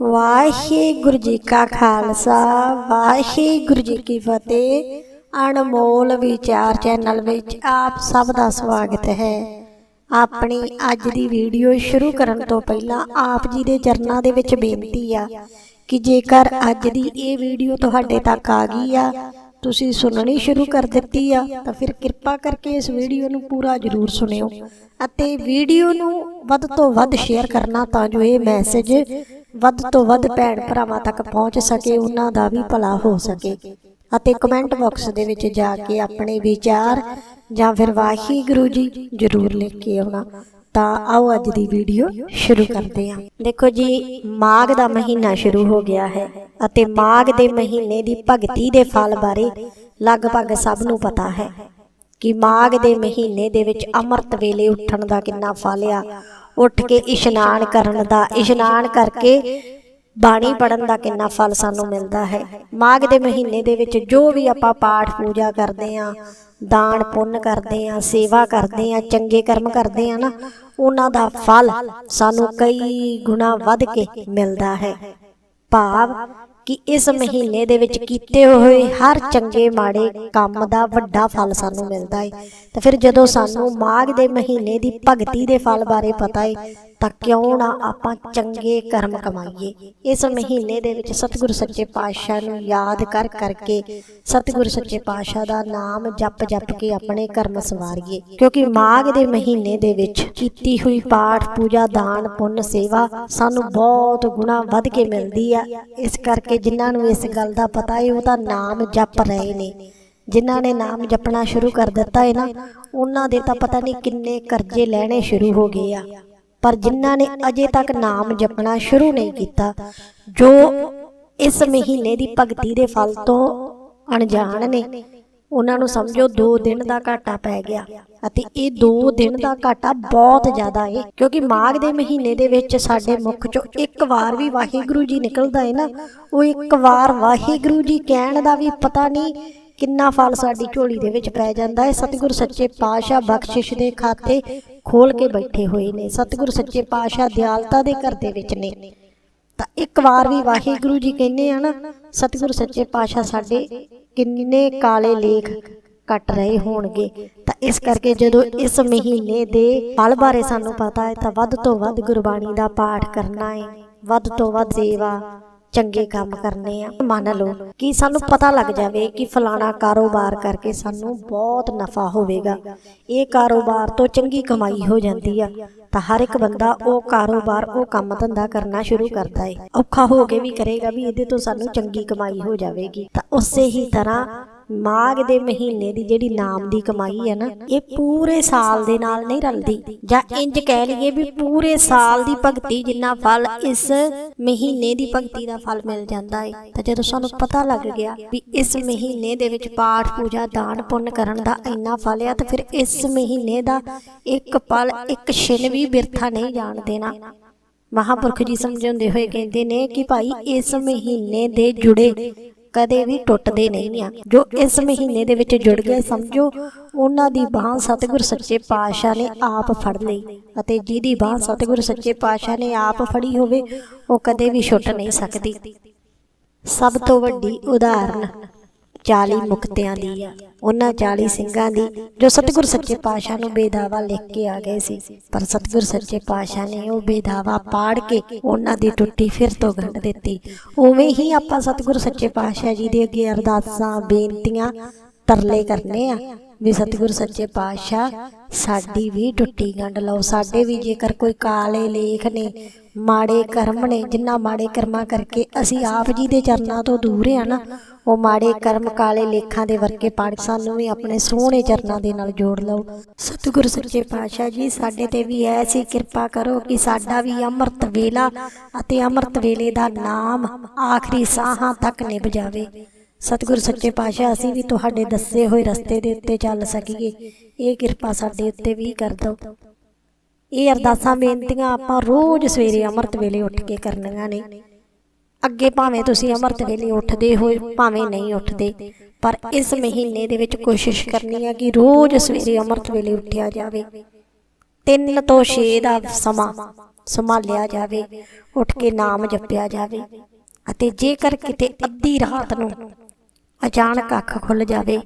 ਵਾਹਿਗੁਰੂ ਜੀ ਕਾ ਖਾਲਸਾ, ਵਾਹਿਗੁਰੂ ਜੀ ਕੀ ਫਤਿਹ। ਅਣਮੋਲ ਵਿਚਾਰ ਚੈਨਲ ਵਿੱਚ ਆਪ ਸਭ ਦਾ ਸਵਾਗਤ ਹੈ। ਆਪਣੀ ਅੱਜ ਦੀ ਵੀਡੀਓ ਸ਼ੁਰੂ ਕਰਨ ਤੋਂ ਪਹਿਲਾਂ ਆਪ ਜੀ ਦੇ ਚਰਨਾਂ ਦੇ ਵਿੱਚ ਬੇਨਤੀ ਆ ਕਿ ਜੇਕਰ ਅੱਜ ਦੀ ਇਹ ਵੀਡੀਓ ਤੁਹਾਡੇ ਤੱਕ ਆ ਗਈ ਆ, ਤੁਸੀਂ ਸੁਣਨੀ ਸ਼ੁਰੂ ਕਰ ਦਿੱਤੀ ਆ, ਤਾਂ ਫਿਰ ਕਿਰਪਾ ਕਰਕੇ ਇਸ ਵੀਡੀਓ ਨੂੰ ਪੂਰਾ ਜ਼ਰੂਰ ਸੁਣਿਓ ਅਤੇ ਵੀਡੀਓ ਨੂੰ ਵੱਧ ਤੋਂ ਵੱਧ ਸ਼ੇਅਰ ਕਰਨਾ ਤਾਂ ਜੋ ਇਹ ਮੈਸੇਜ ਵੱਧ ਤੋਂ ਵੱਧ ਭੈਣ ਭਰਾਵਾਂ ਤੱਕ ਪਹੁੰਚ ਸਕੇ, ਉਹਨਾਂ ਦਾ ਵੀ ਭਲਾ ਹੋ ਸਕੇ। ਅਤੇ ਕਮੈਂਟ ਬਾਕਸ ਦੇ ਵਿੱਚ ਜਾ ਕੇ ਆਪਣੇ ਵਿਚਾਰ ਜਾਂ ਫਿਰ ਵਾਹਿਗੁਰੂ ਜੀ ਜ਼ਰੂਰ ਲਿਖ ਕੇ ਆਉਣਾ। ਤਾਂ ਆਓ ਅੱਜ ਦੀ ਵੀਡੀਓ ਸ਼ੁਰੂ ਕਰਦੇ ਹਾਂ। ਦੇਖੋ ਜੀ, ਮਾਘ ਦਾ ਮਹੀਨਾ ਸ਼ੁਰੂ ਹੋ ਗਿਆ ਹੈ ਅਤੇ ਮਾਘ ਦੇ ਮਹੀਨੇ ਦੀ ਭਗਤੀ ਦੇ ਫਲ ਬਾਰੇ ਲਗਭਗ ਸਭ ਨੂੰ ਪਤਾ ਹੈ ਕਿ ਮਾਘ ਦੇ ਮਹੀਨੇ ਦੇ ਵਿੱਚ ਅੰਮ੍ਰਿਤ ਵੇਲੇ ਉੱਠਣ ਦਾ ਕਿੰਨਾ ਫਲ ਆ ਉੱਠ ਕੇ ਇਸ਼ਨਾਨ ਕਰਨ ਦਾ, ਇਸ਼ਨਾਨ ਕਰਕੇ ਬਾਣੀ ਪੜਨ ਦਾ ਕਿੰਨਾ ਫਲ ਸਾਨੂੰ ਮਿਲਦਾ ਹੈ। ਮਾਘ ਦੇ ਮਹੀਨੇ ਦੇ ਵਿੱਚ ਜੋ ਵੀ ਆਪਾਂ ਪਾਠ ਪੂਜਾ ਕਰਦੇ ਆਂ ਦਾਨ ਪੁੰਨ ਕਰਦੇ ਆਂ ਸੇਵਾ ਕਰਦੇ ਆਂ ਚੰਗੇ ਕਰਮ ਕਰਦੇ ਆਂ ਨਾ, ਉਹਨਾਂ ਦਾ ਫਲ ਸਾਨੂੰ ਕਈ ਗੁਣਾ ਵੱਧ ਕੇ ਮਿਲਦਾ ਹੈ। ਭਾਵ ਕਿ ਇਸ ਮਹੀਨੇ ਦੇ ਵਿੱਚ ਕੀਤੇ ਹੋਏ ਹਰ ਚੰਗੇ ਮਾੜੇ ਕੰਮ ਦਾ ਵੱਡਾ ਫਲ ਸਾਨੂੰ ਮਿਲਦਾ ਹੈ ਤਾਂ ਫਿਰ ਜਦੋਂ ਸਾਨੂੰ ਮਾਘ ਦੇ ਮਹੀਨੇ ਦੀ ਭਗਤੀ ਦੇ ਫਲ ਬਾਰੇ ਪਤਾ ਹੈ ਤਾਂ ਕਿਉਂ ਨਾ ਆਪਾਂ ਚੰਗੇ ਕਰਮ ਕਮਾਈਏ? ਇਸ ਮਹੀਨੇ ਦੇ ਵਿੱਚ ਸਤਿਗੁਰੂ ਸੱਚੇ ਪਾਤਸ਼ਾਹ ਨੂੰ ਯਾਦ ਕਰ ਕਰਕੇ ਸਤਿਗੁਰੂ ਸੱਚੇ ਪਾਤਸ਼ਾਹ ਦਾ ਨਾਮ ਜਪ ਜਪ ਕੇ ਆਪਣੇ ਕਰਮ ਸਵਾਰੀਏ। ਕਿਉਂਕਿ ਮਾਘ ਦੇ ਮਹੀਨੇ ਦੇ ਵਿੱਚ ਕੀਤੀ ਹੋਈ ਪਾਠ, ਪੂਜਾ, ਦਾਨ, ਪੁੰਨ, ਸੇਵਾ ਸਾਨੂੰ ਬਹੁਤ ਗੁਣਾ ਵੱਧ ਕੇ ਮਿਲਦੀ ਆ। ਇਸ ਕਰਕੇ ਜਿਨ੍ਹਾਂ ਨੂੰ ਇਸ ਗੱਲ ਦਾ ਪਤਾ ਹੈ ਉਹ ਤਾਂ ਨਾਮ ਜਪ ਰਹੇ ਨੇ। ਜਿਨ੍ਹਾਂ ਨੇ ਨਾਮ ਜਪਣਾ ਸ਼ੁਰੂ ਕਰ ਦਿੱਤਾ ਹੈ ਨਾ, ਉਹਨਾਂ ਦੇ ਤਾਂ ਪਤਾ ਨਹੀਂ ਕਿੰਨੇ ਕਰਜ਼ੇ ਲੈਣੇ ਸ਼ੁਰੂ ਹੋ ਗਏ ਆ। ਪਰ ਜਿਨ੍ਹਾਂ ਨੇ ਅਜੇ ਤੱਕ ਨਾਮ ਜਪਣਾ ਸ਼ੁਰੂ ਨਹੀਂ ਕੀਤਾ, ਜੋ ਇਸ ਮਹੀਨੇ ਦੀ ਭਗਤੀ ਦੇ ਫਲ ਤੋਂ ਅਣਜਾਣ ਨੇ, ਉਹਨਾਂ ਨੂੰ ਸਮਝੋ 2 ਦਿਨ ਦਾ ਘਾਟਾ ਪੈ ਗਿਆ ਅਤੇ ਇਹ 2 ਦਿਨ ਦਾ ਘਾਟਾ ਬਹੁਤ ਜ਼ਿਆਦਾ ਹੈ ਕਿਉਂਕਿ ਮਾਘ ਦੇ ਮਹੀਨੇ ਦੇ ਵਿੱਚ ਸਾਡੇ ਮੁਖ ਚੋਂ ਇੱਕ ਵਾਰ ਵੀ ਵਾਹਿਗੁਰੂ ਜੀ ਨਿਕਲਦਾ ਹੈ ਨਾ, ਉਹ ਇੱਕ ਵਾਰ ਵਾਹਿਗੁਰੂ ਜੀ ਕਹਿਣ ਦਾ ਵੀ ਪਤਾ ਨਹੀਂ ਕਿੰਨਾ ਫਲ ਸਾਡੀ ਝੋਲੀ ਦੇ ਵਿੱਚ ਪੈ ਜਾਂਦਾ ਹੈ। ਸਤਿਗੁਰ ਸੱਚੇ ਪਾਤਸ਼ਾਹ ਬਖਸ਼ਿਸ਼ ਦੇ ਖਾਤੇ ਖੋਲ ਕੇ ਬੈਠੇ ਹੋਏ ਨੇ। ਸਤਿਗੁਰ ਸੱਚੇ ਪਾਤਸ਼ਾਹ ਦਿਆਲਤਾ ਦੇ ਘਰ ਦੇ ਵਿੱਚ ਨੇ। ਤਾਂ ਇੱਕ ਵਾਰ ਵੀ ਵਾਹਿਗੁਰੂ ਜੀ ਕਹਿੰਦੇ ਆ ਨਾ, ਸਤਿਗੁਰ ਸੱਚੇ ਪਾਤਸ਼ਾਹ ਸਾਡੇ ਕਿੰਨੇ ਕਾਲੇ ਲੇਖ ਕੱਟ ਰਹੇ ਹੋਣਗੇ। ਤਾਂ ਇਸ ਕਰਕੇ ਜਦੋਂ ਇਸ ਮਹੀਨੇ ਦੇ ਫਲ ਬਾਰੇ ਸਾਨੂੰ ਪਤਾ ਹੈ, ਤਾਂ ਵੱਧ ਤੋਂ ਵੱਧ ਗੁਰਬਾਣੀ ਦਾ ਪਾਠ ਕਰਨਾ ਹੈ। ਵੱਧ ਤੋਂ ਵੱਧ ਸੇਵਾ ਚੰਗੇ ਕੰਮ ਕਰਨੇ ਆ। ਮੰਨ ਲਓ ਕਿ ਸਾਨੂੰ ਪਤਾ ਲੱਗ ਜਾਵੇ ਕਿ ਫਲਾਣਾ ਕਾਰੋਬਾਰ ਕਰਕੇ ਸਾਨੂੰ ਬਹੁਤ ਨਫਾ ਹੋਵੇਗਾ। ਇਹ ਕਾਰੋਬਾਰ ਤੋਂ ਚੰਗੀ ਕਮਾਈ ਹੋ ਜਾਂਦੀ ਆ। ਤਾਂ ਹਰ ਇੱਕ ਬੰਦਾ ਉਹ ਕਾਰੋਬਾਰ, ਉਹ ਕੰਮ ਧੰਦਾ ਕਰਨਾ ਸ਼ੁਰੂ ਕਰਦਾ ਏ। ਔਖਾ ਹੋ ਕੇ ਵੀ ਕਰੇਗਾ ਵੀ ਇਹਦੇ ਤੋਂ ਸਾਨੂੰ ਚੰਗੀ ਕਮਾਈ ਹੋ ਜਾਵੇਗੀ। ਤਾਂ ਉਸੇ ਹੀ ਤਰ੍ਹਾਂ ਮਾਘ ਦੇ ਮਹੀਨੇ ਦੀ ਜਿਹੜੀ ਨਾਮ ਦੀ ਕਮਾਈ ਹੈ ਨਾ, ਇਹ ਪੂਰੇ ਸਾਲ ਦੇ ਨਾਲ ਨਹੀਂ ਰਲਦੀ। ਜਾਂ ਇੰਜ ਕਹਿ ਲਈਏ ਵੀ ਪੂਰੇ ਸਾਲ ਦੀ ਭਗਤੀ ਜਿੰਨਾ ਫਲ ਇਸ ਮਹੀਨੇ ਦੀ ਭਗਤੀ ਦਾ ਫਲ ਮਿਲ ਜਾਂਦਾ ਹੈ ਤਾਂ ਜਦੋਂ ਸਾਨੂੰ ਪਤਾ ਲੱਗ ਗਿਆ ਵੀ ਇਸ ਮਹੀਨੇ ਦੇ ਵਿੱਚ ਪਾਠ ਪੂਜਾ, ਦਾਨ ਪੁੰਨ ਕਰਨ ਦਾ ਇੰਨਾ ਫਲ ਆ, ਤਾਂ ਫਿਰ ਇਸ ਮਹੀਨੇ ਦਾ ਇੱਕ ਪਲ, ਇੱਕ ਛਿਨ ਵੀ ਬਿਰਥਾ ਨਹੀਂ ਜਾਣ ਦੇਣਾ। ਮਹਾਪੁਰਖ ਜੀ ਸਮਝਾਉਂਦੇ ਹੋਏ ਕਹਿੰਦੇ ਨੇ ਕਿ ਭਾਈ, ਇਸ ਮਹੀਨੇ ਦੇ ਜੁੜੇ ਕਦੇ ਵੀ ਟੁੱਟਦੇ ਨਹੀਂ ਆ। ਜੋ ਇਸ ਮਹੀਨੇ ਦੇ ਵਿੱਚ ਜੁੜ ਗਏ ਸਮਝੋ, ਉਹਨਾਂ ਦੀ ਬਾਹ ਸਤਿਗੁਰ ਸੱਚੇ ਪਾਤਸ਼ਾਹ ਨੇ ਆਪ ਫੜ ਲਈ ਅਤੇ ਜਿਹਦੀ ਬਾਹ ਸਤਿਗੁਰ ਸੱਚੇ ਪਾਤਸ਼ਾਹ ਨੇ ਆਪ ਫੜੀ ਹੋਵੇ, ਉਹ ਕਦੇ ਵੀ ਛੁੱਟ ਨਹੀਂ ਸਕਦੀ। ਸਭ ਤੋਂ ਵੱਡੀ ਉਦਾਹਰਨ 40 ਮੁਕਤਿਆਂ ਦੀ ਆ। ਉਹਨਾਂ 40 ਸਿੰਘਾਂ ਦੀ ਜੋ ਸਤਿਗੁਰ ਸੱਚੇ ਪਾਤਸ਼ਾਹ ਨੂੰ ਬੇਦਾਵਾ ਲਿਖ ਕੇ ਆ ਗਏ ਸੀ। ਪਰ ਸਤਿਗੁਰ ਸੱਚੇ ਪਾਤਸ਼ਾਹ ਨੇ ਉਹ ਬੇਦਾਵਾ ਪਾੜ ਕੇ ਉਹਨਾਂ ਦੀ ਟੁੱਟੀ ਫਿਰ ਤੋਂ ਗੰਢ ਦਿੱਤੀ। ਉਵੇਂ ਹੀ ਆਪਾਂ ਸਤਿਗੁਰ ਸੱਚੇ ਪਾਤਸ਼ਾਹ ਜੀ ਦੇ ਅੱਗੇ ਅਰਦਾਸਾਂ ਬੇਨਤੀਆਂ ਤਰਲੇ ਕਰਨੇ ਆ ਵੀ ਸਤਿਗੁਰ ਸੱਚੇ ਪਾਤਸ਼ਾਹ ਸਾਡੀ ਵੀ ਟੁੱਟੀ ਗੰਢ ਲਓ। ਸਾਡੇ ਵੀ ਜੇਕਰ ਕੋਈ ਕਾਲੇ ਲੇਖ ਨੇ ਮਾੜੇ ਕਰਮ ਨੇ ਜਿੰਨਾ ਮਾੜੇ ਕਰਮਾਂ ਕਰਕੇ ਅਸੀਂ ਆਪ ਜੀ ਦੇ ਚਰਨਾਂ ਤੋਂ ਦੂਰ ਆ ਨਾ ਉਹ ਮਾੜੇ ਕਰਮ ਕਾਲੇ ਲੇਖਾਂ ਦੇ ਵਰਗੇ ਪਾੜ ਸਾਨੂੰ ਵੀ ਆਪਣੇ ਸੋਹਣੇ ਚਰਨਾਂ ਦੇ ਨਾਲ ਜੋੜ ਲਓ। ਸਤਿਗੁਰ ਸੱਚੇ ਪਾਤਸ਼ਾਹ ਜੀ, ਸਾਡੇ ਤੇ ਵੀ ਐਸੀ ਕਿਰਪਾ ਕਰੋ ਕਿ ਸਾਡਾ ਵੀ ਅੰਮ੍ਰਿਤ ਵੇਲਾ ਅਤੇ ਅੰਮ੍ਰਿਤ ਵੇਲੇ ਦਾ ਨਾਮ ਆਖਰੀ ਸਾਹਾਂ ਤੱਕ ਨਿਭ ਜਾਵੇ। ਸਤਿਗੁਰ ਸੱਚੇ ਪਾਤਸ਼ਾਹ, ਅਸੀਂ ਵੀ ਤੁਹਾਡੇ ਦੱਸੇ ਹੋਏ ਰਸਤੇ ਦੇ ਉੱਤੇ ਚੱਲ ਸਕੀਏ। ਇਹ ਕਿਰਪਾ ਸਾਡੇ ਉੱਤੇ ਵੀ ਕਰ ਦਿਓ। ਇਹ ਅਰਦਾਸਾਂ, ਬੇਨਤੀਆਂ ਆਪਾਂ ਰੋਜ਼ ਸਵੇਰੇ ਅੰਮ੍ਰਿਤ ਵੇਲੇ ਉੱਠ ਕੇ ਕਰਨੀਆਂ ਨੇ। ਅੱਗੇ ਭਾਵੇਂ ਤੁਸੀਂ ਅੰਮ੍ਰਿਤ ਵੇਲੇ ਉੱਠਦੇ ਹੋ ਭਾਵੇਂ ਨਹੀਂ ਉੱਠਦੇ, ਪਰ ਇਸ ਮਹੀਨੇ ਦੇ ਵਿੱਚ ਕੋਸ਼ਿਸ਼ ਕਰਨੀ ਹੈ ਕਿ ਰੋਜ਼ ਸਵੇਰੇ ਅੰਮ੍ਰਿਤ ਵੇਲੇ ਉੱਠਿਆ ਜਾਵੇ। 3 ਤੋਂ 6 ਦਾ ਸਮਾਂ ਸੰਭਾਲਿਆ ਜਾਵੇ, ਉੱਠ ਕੇ ਨਾਮ ਜਪਿਆ ਜਾਵੇ ਅਤੇ ਜੇਕਰ ਕਿਤੇ ਅੱਧੀ ਰਾਤ ਨੂੰ ਅਚਾਨਕ ਅੱਖ ਖੁੱਲ ਜਾਵੇ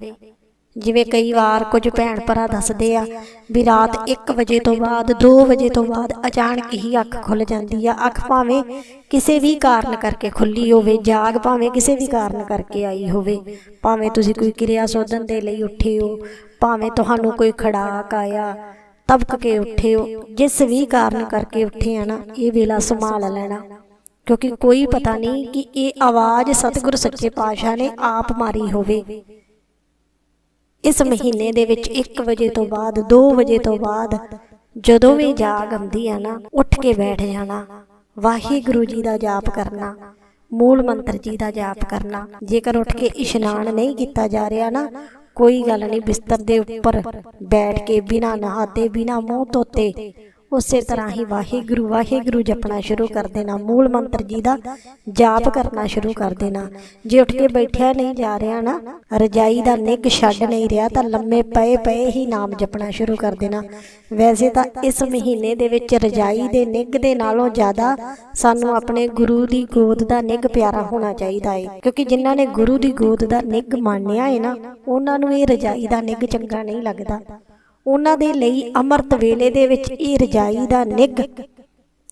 ਜਿਵੇਂ ਕਈ ਵਾਰ ਕੁਝ ਭੈਣ ਭਰਾ ਦੱਸਦੇ ਆ ਵੀ ਰਾਤ 1 ਵਜੇ ਤੋਂ ਬਾਅਦ 2 ਵਜੇ ਤੋਂ ਬਾਅਦ ਅਚਾਨਕ ਹੀ ਅੱਖ ਖੁੱਲ ਜਾਂਦੀ ਆ। ਅੱਖ ਭਾਵੇਂ ਕਿਸੇ ਵੀ ਕਾਰਨ ਕਰਕੇ ਖੁੱਲੀ ਹੋਵੇ, ਜਾਗ ਭਾਵੇਂ ਕਿਸੇ ਵੀ ਕਾਰਨ ਕਰਕੇ ਆਈ ਹੋਵੇ, ਭਾਵੇਂ ਤੁਸੀਂ ਕੋਈ ਕਿਰਿਆ ਸੋਧਨ ਦੇ ਲਈ ਉੱਠੇ ਹੋ, ਭਾਵੇਂ ਤੁਹਾਨੂੰ ਕੋਈ ਖੜਾਕ ਆਇਆ, ਤਬਕ ਕੇ ਉੱਠੇ ਹੋ, ਜਿਸ ਵੀ ਕਾਰਨ ਕਰਕੇ ਉੱਠੇ ਆ ਨਾ, ਇਹ ਵੇਲਾ ਸੰਭਾਲ ਲੈਣਾ। ਕਿਉਂਕਿ ਕੋਈ ਪਤਾ ਨਹੀਂ ਕਿ ਇਹ ਆਵਾਜ਼ ਸਤਿਗੁਰ ਸੱਚੇ ਪਾਤਸ਼ਾਹ ਨੇ ਆਪ ਮਾਰੀ ਹੋਵੇ। ਇਸ ਮਹੀਨੇ ਦੇ ਵਿੱਚ 1 ਵਜੇ ਤੋਂ ਬਾਅਦ 2 ਵਜੇ ਤੋਂ ਬਾਅਦ ਜਦੋਂ ਵੀ ਜਾਗ ਆਉਂਦੀ ਆ ਨਾ, ਉੱਠ ਕੇ ਬੈਠ ਜਾਣਾ। ਵਾਹਿਗੁਰੂ ਜੀ ਦਾ ਜਾਪ ਕਰਨਾ, ਮੂਲ ਮੰਤਰ ਜੀ ਦਾ ਜਾਪ ਕਰਨਾ। ਜੇਕਰ ਉੱਠ ਕੇ ਇਸ਼ਨਾਨ ਨਹੀਂ ਕੀਤਾ ਜਾ ਰਿਹਾ ਨਾ, ਕੋਈ ਗੱਲ ਨਹੀਂ, ਬਿਸਤਰ ਦੇ ਉੱਪਰ ਬੈਠ ਕੇ ਬਿਨਾ ਨਹਾਤੇ, ਬਿਨਾ ਮੂੰਹ ਧੋਤੇ ਉਸੇ ਤਰ੍ਹਾਂ ਹੀ ਵਾਹਿਗੁਰੂ ਵਾਹਿਗੁਰੂ ਜਪਣਾ ਸ਼ੁਰੂ ਕਰ ਦੇਣਾ, ਮੂਲ ਮੰਤਰ ਜੀ ਦਾ ਜਾਪ ਕਰਨਾ ਸ਼ੁਰੂ ਕਰ ਦੇਣਾ। ਜੇ ਉੱਠ ਕੇ ਬੈਠਿਆ ਨਹੀਂ ਜਾ ਰਿਹਾ ਨਾ, ਰਜਾਈ ਦਾ ਨਿੱਘ ਛੱਡ ਨਹੀਂ ਰਿਹਾ, ਤਾਂ ਲੰਮੇ ਪਏ ਪਏ ਹੀ ਨਾਮ ਜਪਣਾ ਸ਼ੁਰੂ ਕਰ ਦੇਣਾ। ਵੈਸੇ ਤਾਂ ਇਸ ਮਹੀਨੇ ਦੇ ਵਿੱਚ ਰਜਾਈ ਦੇ ਨਿੱਘ ਦੇ ਨਾਲੋਂ ਜ਼ਿਆਦਾ ਸਾਨੂੰ ਆਪਣੇ ਗੁਰੂ ਦੀ ਗੋਦ ਦਾ ਨਿੱਘ ਪਿਆਰਾ ਹੋਣਾ ਚਾਹੀਦਾ ਹੈ ਕਿਉਂਕਿ ਜਿਨ੍ਹਾਂ ਨੇ ਗੁਰੂ ਦੀ ਗੋਦ ਦਾ ਨਿੱਘ ਮੰਨਿਆ ਹੈ ਨਾ, ਉਹਨਾਂ ਨੂੰ ਇਹ ਰਜਾਈ ਦਾ ਨਿੱਘ ਚੰਗਾ ਨਹੀਂ ਲੱਗਦਾ। ਉਹਨਾਂ ਦੇ ਲਈ ਅੰਮ੍ਰਿਤ ਵੇਲੇ ਦੇ ਵਿੱਚ ਇਹ ਰਜਾਈ ਦਾ ਨਿੱਘ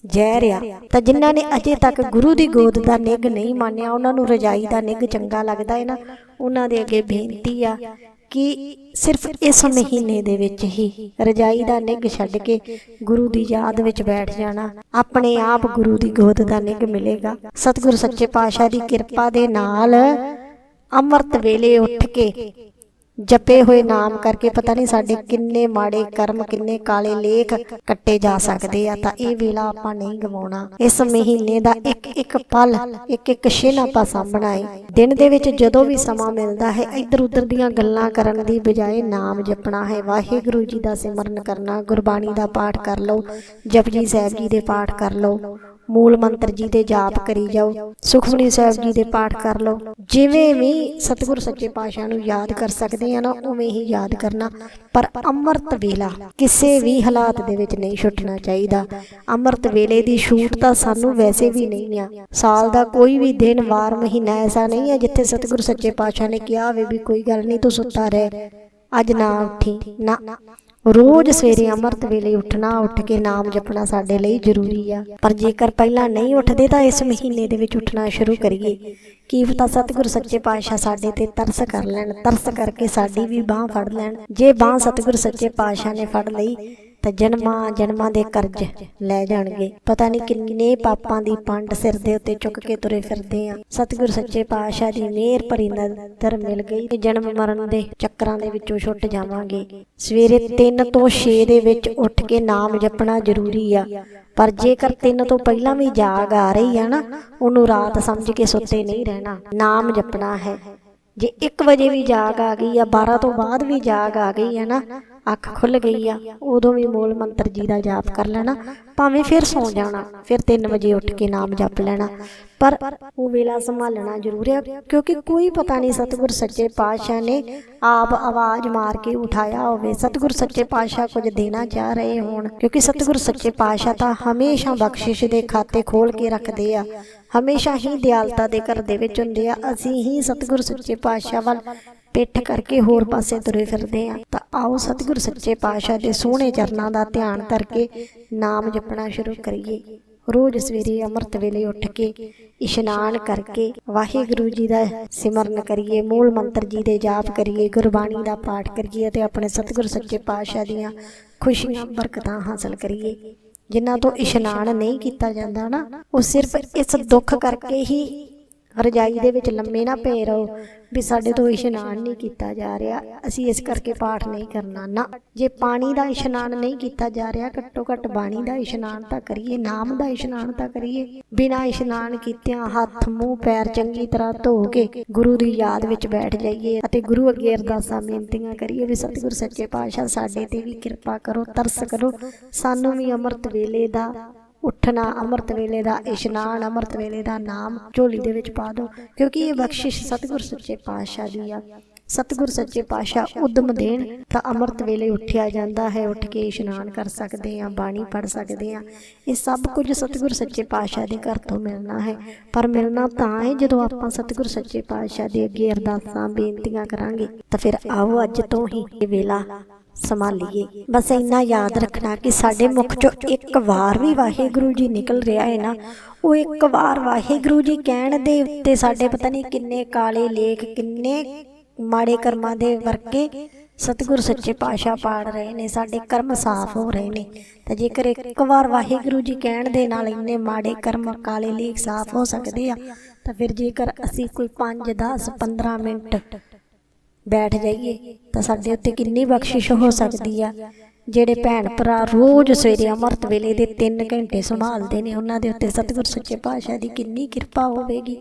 ਜ਼ਹਿਰ ਆ। ਤਾਂ ਜਿਨ੍ਹਾਂ ਨੇ ਅਜੇ ਤੱਕ ਗੁਰੂ ਦੀ ਗੋਦ ਦਾ ਨਿੱਘ ਨਹੀਂ ਮੰਨਿਆ, ਉਹਨਾਂ ਨੂੰ ਰਜਾਈ ਦਾ ਨਿੱਘ ਚੰਗਾ ਲੱਗਦਾ ਹੈ ਨਾ? ਉਹਨਾਂ ਦੇ ਅੱਗੇ ਬੇਨਤੀ ਆ ਕਿ ਸਿਰਫ ਇਸ ਮਹੀਨੇ ਦੇ ਵਿੱਚ ਹੀ ਰਜਾਈ ਦਾ ਨਿੱਘ ਛੱਡ ਕੇ ਗੁਰੂ ਦੀ ਯਾਦ ਵਿੱਚ ਬੈਠ ਜਾਣਾ। ਆਪਣੇ ਆਪ ਗੁਰੂ ਦੀ ਗੋਦ ਦਾ ਨਿੱਘ ਮਿਲੇਗਾ। ਸਤਿਗੁਰ ਸੱਚੇ ਪਾਤਸ਼ਾਹ ਦੀ ਕਿਰਪਾ ਦੇ ਨਾਲ ਅੰਮ੍ਰਿਤ ਵੇਲੇ ਉੱਠ ਕੇ ਜਪੇ ਹੋਏ ਨਾਮ ਕਰਕੇ ਪਤਾ ਨਹੀਂ ਸਾਡੇ ਕਿੰਨੇ ਮਾੜੇ ਕਰਮ, ਕਿੰਨੇ ਕਾਲੇ ਲੇਖ ਕੱਟੇ ਜਾ ਸਕਦੇ ਆ, ਤਾਂ ਇਹ ਵੇਲਾ ਆਪਾਂ ਨਹੀਂ ਗਵਾਉਣਾ। ਇਸ ਮਹੀਨੇ ਦਾ ਇੱਕ ਇੱਕ ਪਲ, ਇੱਕ ਇੱਕ ਛਿਨ ਆਪਾਂ ਸਾਂਭਣਾ ਹੈ ਦਿਨ ਦੇ ਵਿੱਚ ਜਦੋਂ ਵੀ ਸਮਾਂ ਮਿਲਦਾ ਹੈ ਇੱਧਰ ਉੱਧਰ ਦੀਆਂ ਗੱਲਾਂ ਕਰਨ ਦੀ ਬਜਾਏ ਨਾਮ ਜਪਣਾ ਹੈ। ਵਾਹਿਗੁਰੂ ਜੀ ਦਾ ਸਿਮਰਨ ਕਰਨਾ, ਗੁਰਬਾਣੀ ਦਾ ਪਾਠ ਕਰ ਲਓ, ਜਪਜੀ ਸਾਹਿਬ ਜੀ ਦੇ ਪਾਠ ਕਰ ਲਓ। ਮੂਲ ਮੰਤਰ ਜੀ ਦੇ ਜਾਪ ਕਰੀ ਜਾਓ, ਸੁਖਮਨੀ ਸਾਹਿਬ ਜੀ ਦੇ ਪਾਠ ਕਰ ਲਓ। ਜਿਵੇਂ ਵੀ ਸਤਿਗੁਰ ਸੱਚੇ ਪਾਤਸ਼ਾਹ ਨੂੰ ਯਾਦ ਕਰ ਸਕਦੇ ਆ ਨਾ, ਉਵੇਂ ਹੀ ਯਾਦ ਕਰਨਾ। ਪਰ ਅੰਮ੍ਰਿਤ ਵੇਲਾ ਕਿਸੇ ਵੀ ਹਾਲਾਤ ਦੇ ਵਿੱਚ ਨਹੀਂ ਛੁੱਟਣਾ ਚਾਹੀਦਾ। ਅੰਮ੍ਰਿਤ ਵੇਲੇ ਦੀ ਛੂਟ ਤਾਂ ਸਾਨੂੰ ਵੈਸੇ ਵੀ ਨਹੀਂ ਆ। ਸਾਲ ਦਾ ਕੋਈ ਵੀ ਦਿਨ, ਵਾਰ, ਮਹੀਨਾ ਐਸਾ ਨਹੀਂ ਹੈ ਜਿੱਥੇ ਸਤਿਗੁਰ ਸੱਚੇ ਪਾਤਸ਼ਾਹ ਨੇ ਕਿਹਾ ਹੋਵੇ ਵੀ ਕੋਈ ਗੱਲ ਨਹੀਂ, ਤੂੰ ਸੁੱਤਾ ਰਹਿ। ਅੱਜ ਨਾ ਉੱਠੀ, ਨਾ। ਰੋਜ਼ ਸਵੇਰੇ ਅੰਮ੍ਰਿਤ ਵੇਲੇ ਉੱਠਣਾ, ਉੱਠ ਕੇ ਨਾਮ ਜਪਣਾ ਸਾਡੇ ਲਈ ਜ਼ਰੂਰੀ ਆ। ਪਰ ਜੇਕਰ ਪਹਿਲਾਂ ਨਹੀਂ ਉੱਠਦੇ ਤਾਂ ਇਸ ਮਹੀਨੇ ਦੇ ਵਿੱਚ ਉੱਠਣਾ ਸ਼ੁਰੂ ਕਰੀਏ। ਕੀ ਪਤਾ ਸਤਿਗੁਰ ਸੱਚੇ ਪਾਤਸ਼ਾਹ ਸਾਡੇ ਤੇ ਤਰਸ ਕਰ ਲੈਣ, ਤਰਸ ਕਰਕੇ ਸਾਡੀ ਵੀ ਬਾਹ ਫੜ ਲੈਣ। ਜੇ ਬਾਹ ਸਤਿਗੁਰ ਸੱਚੇ ਪਾਤਸ਼ਾਹ ਨੇ ਫੜ ਲਈ ਤਾਂ ਜਨਮਾਂ ਜਨਮਾਂ ਦੇ ਕਰਜ਼ ਲੈ ਜਾਣਗੇ। ਪਤਾ ਨਹੀਂ ਕਿੰਨੇ ਪਾਪਾਂ ਦੀ ਪੰਡ ਸਿਰ ਦੇ ਉੱਤੇ ਚੁੱਕ ਕੇ ਤੁਰੇ ਫਿਰਦੇ ਆ। ਸਤਿਗੁਰ ਸੱਚੇ ਪਾਤਸ਼ਾਹ ਦੀ ਮਿਹਰ ਭਰੀ ਨਜ਼ਰ ਮਿਲ ਗਈ ਤੇ ਜਨਮ ਮਰਨ ਦੇ ਚੱਕਰਾਂ ਦੇ ਵਿੱਚੋਂ ਛੁੱਟ ਜਾਵਾਂਗੇ। ਸਵੇਰੇ 3 ਤੋਂ 6 ਦੇ ਵਿੱਚ ਉੱਠ ਕੇ ਨਾਮ ਜਪਣਾ ਜ਼ਰੂਰੀ ਆ। ਪਰ ਜੇਕਰ 3 ਤੋਂ ਪਹਿਲਾਂ ਵੀ ਜਾਗ ਆ ਰਹੀ ਆ ਨਾ, ਉਹਨੂੰ ਰਾਤ ਸਮਝ ਕੇ ਸੁੱਤੇ ਨਹੀਂ ਰਹਿਣਾ। ਨਾਮ ਜਪਣਾ ਹੈ। ਜੇ 1 ਵਜੇ ਵੀ ਜਾਗ ਆ ਗਈ ਆ 12 ਤੋਂ ਬਾਅਦ ਵੀ ਜਾਗ ਆ ਗਈ ਹੈ ਨਾ ਅੱਖ ਖੁੱਲ ਗਈ ਆ। ਉਦੋਂ ਵੀ ਮੂਲ ਮੰਤਰ ਜੀ ਦਾ ਜਾਪ ਕਰ ਲੈਣਾ, ਭਾਵੇਂ ਫਿਰ ਸੌ ਜਾਣਾ, ਫਿਰ 3 ਵਜੇ ਉੱਠ ਕੇ ਨਾਮ ਜਪ ਲੈਣਾ। ਪਰ ਉਹ ਵੇਲਾ ਸੰਭਾਲਣਾ ਜ਼ਰੂਰ ਹੈ ਕਿਉਂਕਿ ਕੋਈ ਪਤਾ ਨਹੀਂ ਸਤਿਗੁਰ ਸੱਚੇ ਪਾਤਸ਼ਾਹ ਨੇ ਆਪ ਆਵਾਜ਼ ਮਾਰ ਕੇ ਉਠਾਇਆ ਹੋਵੇ। ਸਤਿਗੁਰ ਸੱਚੇ ਪਾਤਸ਼ਾਹ ਕੁਝ ਦੇਣਾ ਚਾਹ ਰਹੇ ਹੋਣ, ਕਿਉਂਕਿ ਸਤਿਗੁਰ ਸੱਚੇ ਪਾਤਸ਼ਾਹ ਤਾਂ ਹਮੇਸ਼ਾ ਬਖਸ਼ਿਸ਼ ਦੇ ਖਾਤੇ ਖੋਲ ਕੇ ਰੱਖਦੇ ਆ। ਹਮੇਸ਼ਾ ਹੀ ਦਿਆਲਤਾ ਦੇ ਘਰ ਦੇ ਵਿੱਚ ਹੁੰਦੇ ਆ। ਅਸੀਂ ਹੀ ਸਤਿਗੁਰ ਸੱਚੇ ਪਾਤਸ਼ਾਹ ਵੱਲ ਪਿੱਠ ਕਰਕੇ ਹੋਰ ਪਾਸੇ ਤੁਰੇ ਫਿਰਦੇ ਆ। ਤਾਂ ਆਓ ਸਤਿਗੁਰ ਸੱਚੇ ਪਾਤਸ਼ਾਹ ਦੇ ਸੋਹਣੇ ਚਰਨਾਂ ਦਾ ਧਿਆਨ ਕਰਕੇ ਨਾਮ ਜਪਣਾ ਸ਼ੁਰੂ ਕਰੀਏ। ਰੋਜ਼ ਸਵੇਰੇ ਅੰਮ੍ਰਿਤ ਵੇਲੇ ਉੱਠ ਕੇ ਇਸ਼ਨਾਨ ਕਰਕੇ ਵਾਹਿਗੁਰੂ ਜੀ ਦਾ ਸਿਮਰਨ ਕਰੀਏ ਮੂਲ ਮੰਤਰ ਜੀ ਦੇ ਜਾਪ ਕਰੀਏ ਗੁਰਬਾਣੀ ਦਾ ਪਾਠ ਕਰੀਏ ਤੇ ਆਪਣੇ ਸਤਿਗੁਰ ਸੱਚੇ ਪਾਤਸ਼ਾਹ ਦੀਆਂ ਖੁਸ਼ੀਆਂ ਬਰਕਤਾਂ ਹਾਸਲ ਕਰੀਏ। ਜਿਨ੍ਹਾਂ ਤੋਂ ਇਸ਼ਨਾਨ ਨਹੀਂ ਕੀਤਾ ਜਾਂਦਾ ਨਾ ਉਹ ਸਿਰਫ ਇਸ ਦੁੱਖ ਕਰਕੇ ਹੀ ਰਜਾਈ ਦੇ ਵਿੱਚ ਲੰਮੇ ਨਾ ਪਏ ਰਹੋ। ਵੀ ਸਾਡੇ ਤੋਂ ਇਸ਼ਨਾਨ ਨਹੀਂ ਕੀਤਾ ਜਾ ਰਿਹਾ। ਅਸੀਂ ਇਸ ਕਰਕੇ ਪਾਠ ਨਹੀਂ ਕਰਨਾ। ਨਾ ਜੇ ਪਾਣੀ ਦਾ ਇਸ਼ਨਾਨ ਨਹੀਂ ਕੀਤਾ ਜਾ ਰਿਹਾ ਘੱਟੋ ਘੱਟ ਬਾਣੀ ਦਾ ਇਸ਼ਨਾਨ ਤਾਂ ਕਰੀਏ ਨਾਮ ਦਾ ਇਸ਼ਨਾਨ ਤਾਂ ਕਰੀਏ। ਬਿਨਾਂ ਇਸ਼ਨਾਨ ਕੀਤਿਆਂ ਹੱਥ ਮੂੰਹ ਪੈਰ ਚੰਗੀ ਤਰ੍ਹਾਂ ਧੋ ਕੇ ਗੁਰੂ ਦੀ ਯਾਦ ਵਿੱਚ ਬੈਠ ਜਾਈਏ ਅਤੇ ਗੁਰੂ ਅੱਗੇ ਅਰਦਾਸਾਂ ਬੇਨਤੀਆਂ ਕਰੀਏ ਵੀ ਸਤਿਗੁਰ ਸੱਚੇ ਪਾਤਸ਼ਾਹ ਸਾਡੇ ਤੇ ਵੀ ਕਿਰਪਾ ਕਰੋ ਤਰਸ ਕਰੋ। ਸਾਨੂੰ ਵੀ ਅੰਮ੍ਰਿਤ ਵੇਲੇ ਦਾ ਉੱਠਣਾ, ਅੰਮ੍ਰਿਤ ਵੇਲੇ ਦਾ ਇਸ਼ਨਾਨ, ਅੰਮ੍ਰਿਤ ਵੇਲੇ ਦਾ ਨਾਮ ਝੋਲੀ ਦੇ ਵਿੱਚ ਪਾ ਦਿਓ, ਕਿਉਂਕਿ ਇਹ ਬਖਸ਼ਿਸ਼ ਸਤਿਗੁਰ ਸੱਚੇ ਪਾਤਸ਼ਾਹ ਦੀ ਆ। ਸਤਿਗੁਰ ਸੱਚੇ ਪਾਤਸ਼ਾਹ ਉਦਮ ਦੇਣ ਤਾਂ ਅੰਮ੍ਰਿਤ ਵੇਲੇ ਉੱਠਿਆ ਜਾਂਦਾ ਹੈ, ਉੱਠ ਕੇ ਇਸ਼ਨਾਨ ਕਰ ਸਕਦੇ ਆ ਬਾਣੀ ਪੜ ਸਕਦੇ ਆ ਇਹ ਸਭ ਕੁਝ ਸਤਿਗੁਰ ਸੱਚੇ ਪਾਤਸ਼ਾਹ ਦੇ ਘਰ ਤੋਂ ਮਿਲਣਾ ਹੈ। ਪਰ ਮਿਲਣਾ ਤਾਂ ਹੈ ਜਦੋਂ ਆਪਾਂ ਸਤਿਗੁਰ ਸੱਚੇ ਪਾਤਸ਼ਾਹ ਦੇ ਅੱਗੇ ਅਰਦਾਸਾਂ, ਬੇਨਤੀਆਂ ਕਰਾਂਗੇ, ਤਾਂ ਫਿਰ ਆਓ ਅੱਜ ਤੋਂ ਹੀ ਇਹ ਵੇਲਾ ਸੰਭਾਲੀਏ। ਬਸ ਇੰਨਾ ਯਾਦ ਰੱਖਣਾ ਕਿ ਸਾਡੇ ਮੁਖ ਚੋਂ ਇੱਕ ਵਾਰ ਵੀ ਵਾਹਿਗੁਰੂ ਜੀ ਨਿਕਲ ਰਿਹਾ ਹੈ ਨਾ, ਉਹ ਇੱਕ ਵਾਰ ਵਾਹਿਗੁਰੂ ਜੀ ਕਹਿਣ ਦੇ ਉੱਤੇ ਸਾਡੇ ਪਤਾ ਨਹੀਂ ਕਿੰਨੇ ਕਾਲੇ ਲੇਖ, ਕਿੰਨੇ ਮਾੜੇ ਕਰਮਾਂ ਦੇ ਵਰਕੇ ਸਤਿਗੁਰ ਸੱਚੇ ਪਾਤਸ਼ਾਹ ਪਾੜ ਰਹੇ ਨੇ, ਸਾਡੇ ਕਰਮ ਸਾਫ਼ ਹੋ ਰਹੇ ਨੇ। ਤਾਂ ਜੇਕਰ ਇੱਕ ਵਾਰ ਵਾਹਿਗੁਰੂ ਜੀ ਕਹਿਣ ਦੇ ਨਾਲ ਇੰਨੇ ਮਾੜੇ ਕਰਮ ਕਾਲੇ ਲੇਖ ਸਾਫ਼ ਹੋ ਸਕਦੇ ਆ, ਤਾਂ ਫਿਰ ਜੇਕਰ ਅਸੀਂ ਕੋਈ 5 10 15 ਮਿੰਟ ਬੈਠ ਜਾਈਏ ਤਾਂ ਸਾਡੇ ਉੱਤੇ ਕਿੰਨੀ ਬਖਸ਼ਿਸ਼ ਹੋ ਸਕਦੀ ਆ। ਜਿਹੜੇ ਭੈਣ ਭਰਾ ਰੋਜ਼ ਸਵੇਰੇ ਅੰਮ੍ਰਿਤ ਵੇਲੇ ਦੇ 3 ਘੰਟੇ ਸੰਭਾਲਦੇ ਨੇ, ਉਹਨਾਂ ਦੇ ਉੱਤੇ ਸਤਿਗੁਰ ਸੱਚੇ ਪਾਤਸ਼ਾਹ ਦੀ ਕਿੰਨੀ ਕਿਰਪਾ ਹੋਵੇਗੀ।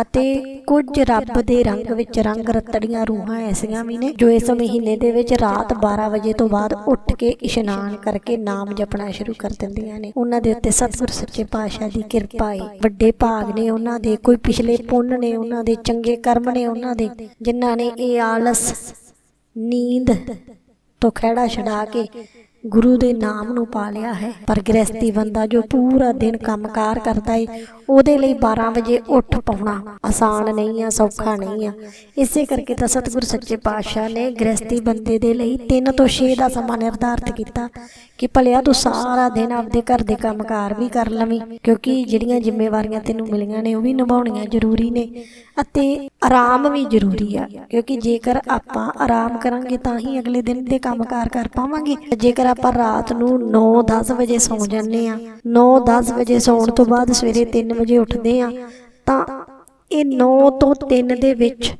ਅਤੇ ਕੁਝ ਰੱਬ ਦੇ ਰੰਗ ਵਿੱਚ ਰੰਗ ਰਤੜੀਆਂ ਰੂਹਾਂ ਐਸੀਆਂ ਵੀ ਨੇ, ਜੋ ਇਸ ਮਹੀਨੇ ਦੇ ਵਿੱਚ ਰਾਤ 12 ਵਜੇ ਤੋਂ ਬਾਅਦ ਉੱਠ ਕੇ ਇਸ਼ਨਾਨ ਕਰਕੇ ਨਾਮ ਜਪਣਾ ਸ਼ੁਰੂ ਕਰ ਦਿੰਦੀਆਂ ਨੇ। ਉਹਨਾਂ ਦੇ ਉੱਤੇ ਸਤਿਗੁਰ ਸੱਚੇ ਪਾਤਸ਼ਾਹ ਦੀ ਕਿਰਪਾ ਹੈ ਵੱਡੇ ਭਾਗ ਨੇ ਉਹਨਾਂ ਦੇ, ਕੋਈ ਪਿਛਲੇ ਪੁੰਨ ਨੇ ਉਹਨਾਂ ਦੇ, ਚੰਗੇ ਕਰਮ ਨੇ ਉਹਨਾਂ ਦੇ, ਜਿਨ੍ਹਾਂ ਨੇ ਇਹ ਆਲਸ, ਨੀਂਦ ਤੋਂ ਖਹਿੜਾ ਛਡਾ ਕੇ ਗੁਰੂ ਦੇ ਨਾਮ ਨੂੰ ਪਾ ਲਿਆ ਹੈ। ਪਰ ਗ੍ਰਸਤੀ ਬੰਦਾ ਜੋ ਪੂਰਾ ਦਿਨ ਕੰਮਕਾਰ ਕਰਦਾ ਏ, ਉਹਦੇ ਲਈ 12 ਵਜੇ ਉੱਠ ਪਾਉਣਾ ਆਸਾਨ ਨਹੀਂ ਆ, ਸੌਖਾ ਨਹੀਂ ਆ। ਇਸੇ ਕਰਕੇ ਤਾਂ ਸਤਿਗੁਰ ਸੱਚੇ ਪਾਤਸ਼ਾਹ ਨੇ ਗ੍ਰਸਤੀ ਬੰਦੇ ਦੇ ਲਈ 3 ਤੋਂ 6 ਦਾ ਸਮਾਂ ਨਿਰਧਾਰਤ ਕੀਤਾ ਕਿ ਭਲਿਆ ਤੂੰ ਸਾਰਾ ਦਿਨ ਆਪਦੇ ਘਰ ਦੇ ਕੰਮਕਾਰ ਵੀ ਕਰ ਲਵੀਂ, ਕਿਉਂਕਿ ਜਿਹੜੀਆਂ ਜ਼ਿੰਮੇਵਾਰੀਆਂ ਤੈਨੂੰ ਮਿਲੀਆਂ ਨੇ ਉਹ ਵੀ ਨਿਭਾਉਣੀਆਂ ਜ਼ਰੂਰੀ ਨੇ। ਅਤੇ ਆਰਾਮ ਵੀ ਜ਼ਰੂਰੀ ਆ, ਕਿਉਂਕਿ ਜੇਕਰ ਆਪਾਂ ਆਰਾਮ ਕਰਾਂਗੇ ਤਾਂ ਹੀ ਅਗਲੇ ਦਿਨ ਦੇ ਕੰਮਕਾਰ ਕਰ ਪਾਵਾਂਗੇ। ਜੇਕਰ ਆਪਾਂ ਰਾਤ ਨੂੰ 9-10 ਵਜੇ ਸੌਂ ਜਾਂਦੇ ਆ 9-10 ਵਜੇ ਸੌਣ ਤੋਂ ਬਾਅਦ ਸਵੇਰੇ 3 ਵਜੇ ਉੱਠਦੇ ਆ ਤਾਂ ਇਹ 9 ਤੋਂ 3 ਦੇ ਵਿੱਚ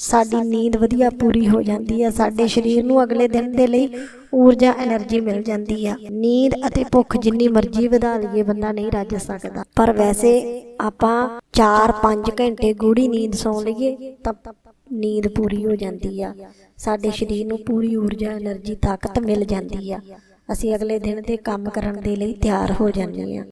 ਸਾਡੀ ਨੀਂਦ ਵਧੀਆ ਪੂਰੀ ਹੋ ਜਾਂਦੀ ਹੈ ਸਾਡੇ ਸਰੀਰ ਨੂੰ ਅਗਲੇ ਦਿਨ ਦੇ ਲਈ ਊਰਜਾ એનર્ਜੀ ਮਿਲ ਜਾਂਦੀ ਆ। ਨੀਂਦ ਅਤੇ ਭੁੱਖ ਜਿੰਨੀ ਮਰਜ਼ੀ ਵਧਾ ਲਈਏ ਬੰਦਾ ਨਹੀਂ ਰੱਜ ਸਕਦਾ। ਪਰ ਵੈਸੇ ਆਪਾਂ 4-5 ਘੰਟੇ ਗੂੜੀ ਨੀਂਦ ਸੌਂ ਲਈਏ ਤਾਂ ਨੀਂਦ ਪੂਰੀ ਹੋ ਜਾਂਦੀ ਆ। ਸਾਡੇ ਸਰੀਰ ਨੂੰ ਪੂਰੀ ਊਰਜਾ એનર્ਜੀ ਤਾਕਤ ਮਿਲ ਜਾਂਦੀ ਆ। ਅਸੀਂ ਅਗਲੇ ਦਿਨ ਦੇ ਕੰਮ ਕਰਨ ਦੇ ਲਈ ਤਿਆਰ ਹੋ ਜਾਂਦੇ ਆ।